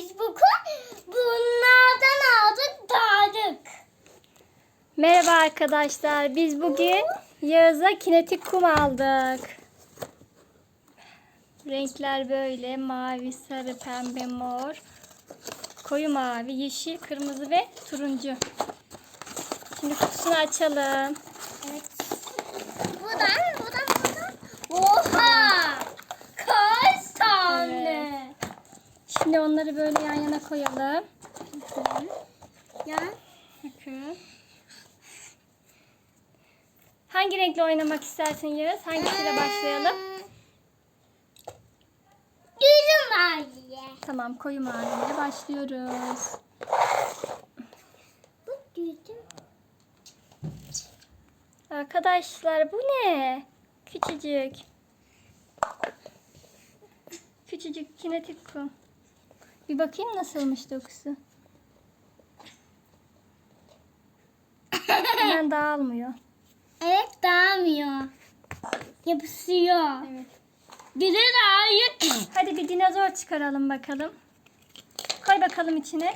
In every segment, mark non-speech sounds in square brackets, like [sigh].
Biz bugün bunlardan aldık dağdık. Merhaba arkadaşlar. Biz bugün Yağız'a kinetik kum aldık. Renkler böyle mavi, sarı, pembe, mor, koyu mavi, yeşil, kırmızı ve turuncu. Şimdi kutusunu açalım. Evet. Buradan, buradan, buradan. Oha! Kaç tane? Şimdi onları böyle yan yana koyalım. Ya. Bakın. Hangi renkle oynamak istersin Yağız? Hangisiyle başlayalım? Yüzüm var diye. Tamam koyu maviyle başlıyoruz. Bu yüzüm. Arkadaşlar bu ne? Küçücük. Küçücük kinetik kum. Bir bakayım nasılmış dokusu. Hemen dağılmıyor. Evet dağılmıyor. Yapışıyor. Evet. Bir de dağılıyor. Hadi bir dinozor çıkaralım bakalım. Koy bakalım içine.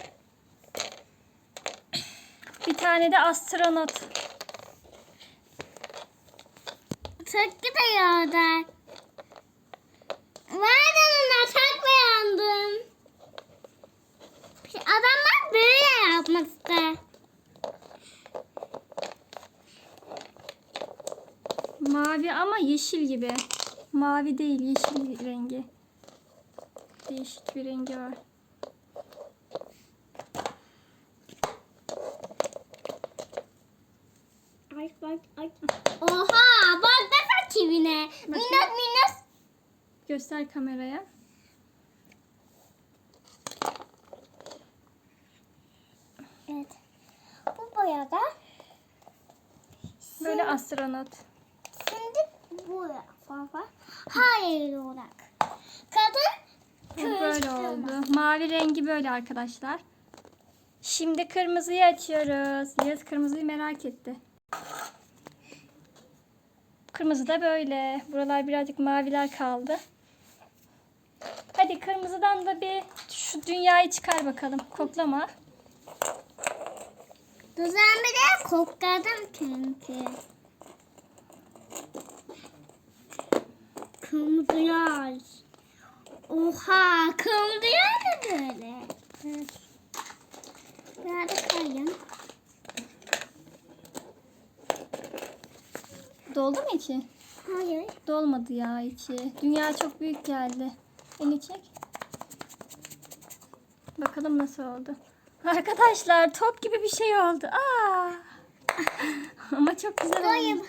Bir tane de astronot. Tıkkı da yolda. Vay canına çok Adamlar böyle yapmak ister. Mavi ama yeşil gibi. Mavi değil, yeşil rengi. Değişik bir rengi var. Ay bak ay. Oha bak da kibine. Minnak minnak. Göster kameraya. Evet. Bu boyada Böyle astronot. şimdi bu baba. Hayır olarak. Kadın Bu böyle oldu. Mavi rengi böyle arkadaşlar. Şimdi kırmızıyı açıyoruz. Yaz kırmızıyı merak etti. Kırmızı da böyle. Buralar birazcık maviler kaldı. Hadi kırmızıdan da bir şu dünyayı çıkar bakalım. Koklama. Düzen bir de kokladım çünkü. Kırmızı yaş. Oha kırmızı yaş da böyle. Biraz koyayım. Doldu mu içi? Hayır. Dolmadı ya içi. Dünya çok büyük geldi. Elini çek. Bakalım nasıl oldu. Arkadaşlar top gibi bir şey oldu. Aa! Ama çok güzel oldu.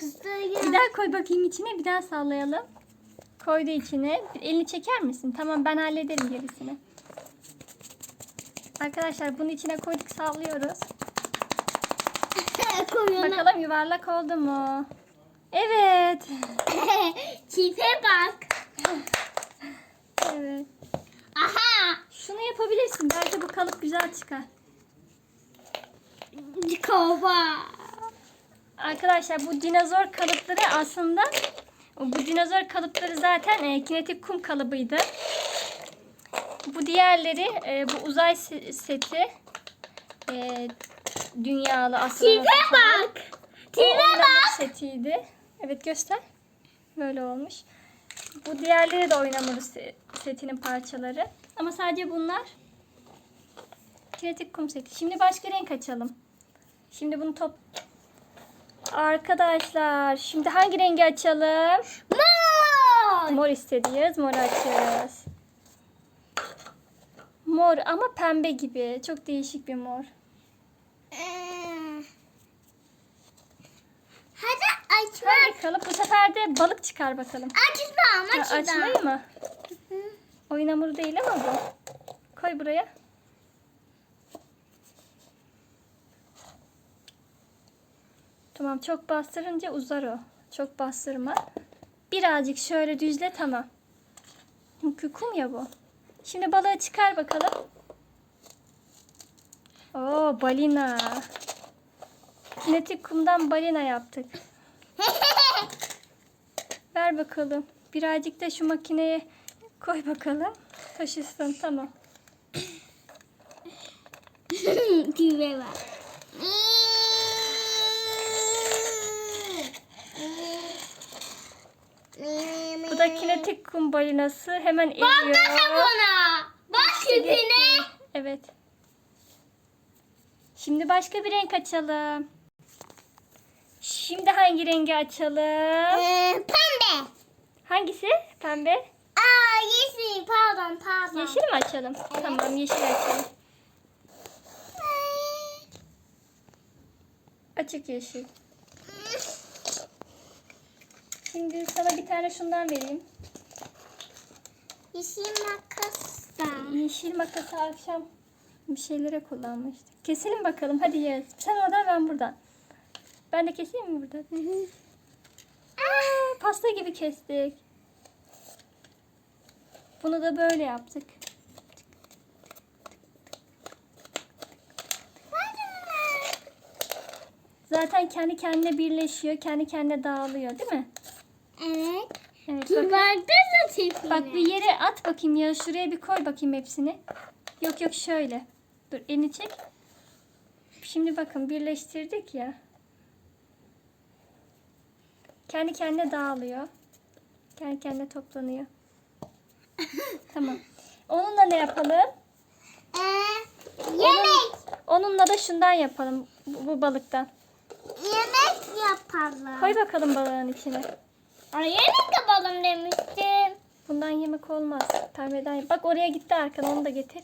Bir daha koy bakayım içine. Bir daha sallayalım. Koydu içine. Elini çeker misin? Tamam ben hallederim gerisini. Arkadaşlar bunun içine koyduk sallıyoruz. [laughs] Bakalım yuvarlak oldu mu? Evet. [laughs] Çipe bak. Evet. Aha. Şunu yapabilirsin. Belki bu kalıp güzel çıkar. Kova. Arkadaşlar bu dinozor kalıpları aslında bu dinozor kalıpları zaten e, kinetik kum kalıbıydı. Bu diğerleri e, bu uzay se- seti e, dünyalı aslında. Çipe bak. Çipe bak. setiydi. Evet göster. Böyle olmuş. Bu diğerleri de oynamuru se- setinin parçaları. Ama sadece bunlar kinetik kum seti. Şimdi başka renk açalım. Şimdi bunu top Arkadaşlar şimdi hangi rengi açalım? Mor. Mor istediyiz. Mor açıyoruz. Mor ama pembe gibi. Çok değişik bir mor. Ee, Hadi açma. Hadi kalıp bu sefer de balık çıkar bakalım. Açma Ha, açma. açmayı mı? Oyun hamuru değil ama bu. Koy buraya. Tamam çok bastırınca uzar o. Çok bastırma. Birazcık şöyle düzle tamam. Çünkü kum ya bu. Şimdi balığı çıkar bakalım. Oo balina. Kinetik kumdan balina yaptık. [laughs] Ver bakalım. Birazcık da şu makineye koy bakalım. Taşısın tamam. [laughs] Tüve var. Bu da kinetik kum balinası. Hemen Bak eriyor. da buna. Bak küpüne. Evet. Şimdi başka bir renk açalım. Şimdi hangi rengi açalım? Ee, pembe. Hangisi? Pembe. Aa yeşil pardon pardon. Yeşil mi açalım? Tamam yeşil açalım. Açık yeşil. Şimdi sana bir tane şundan vereyim. Yeşil makas da. Yeşil makası akşam bir şeylere kullanmıştık. Keselim bakalım. Hadi Yağız. Sen oradan ben buradan. Ben de keseyim mi buradan? Aa, pasta gibi kestik. Bunu da böyle yaptık. Zaten kendi kendine birleşiyor. Kendi kendine dağılıyor değil mi? Dur bak da tipine. Bak bir yere at bakayım ya. Şuraya bir koy bakayım hepsini. Yok yok şöyle. Dur elini çek. Şimdi bakın birleştirdik ya. Kendi kendine dağılıyor. Kendi kendine toplanıyor. [laughs] tamam. Onunla ne yapalım? Ee, yemek. Onunla da şundan yapalım. Bu, bu balıktan. Yemek yapalım. Koy bakalım balığın içine. Ay yemek yapalım demiştim. Bundan yemek olmaz. Pembeden. Bak oraya gitti arkana onu da getir.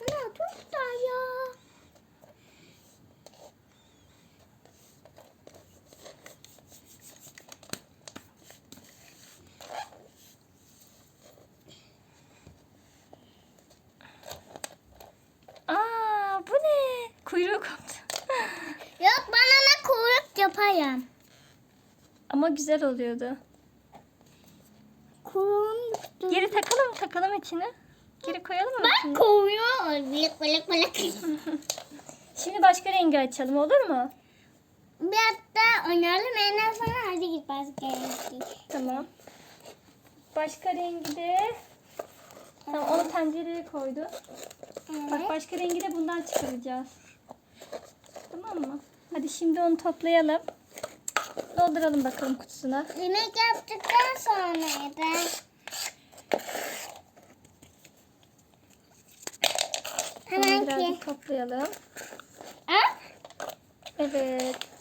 Ana çok da ya. Aa bu ne? Kuyruğu koptu. Yok bana ne yapayım. Ama güzel oluyordu. Yoktu. Geri takalım mı? Takalım içine. Geri koyalım mı? Bak içine? kuyruğu. Bılık bılık bılık. [laughs] Şimdi başka rengi açalım olur mu? Bir hatta oynayalım en sonra hadi git başka yere. Tamam. Başka rengi de... Tamam onu tencereye koydu. Bak Evet. başka rengi de bundan çıkaracağız. Tamam mı? Hadi şimdi onu toplayalım. Dolduralım bakalım kutusuna. Yemek yaptıktan sonra da hemen ki. birazcık toplayalım. Ha? Evet.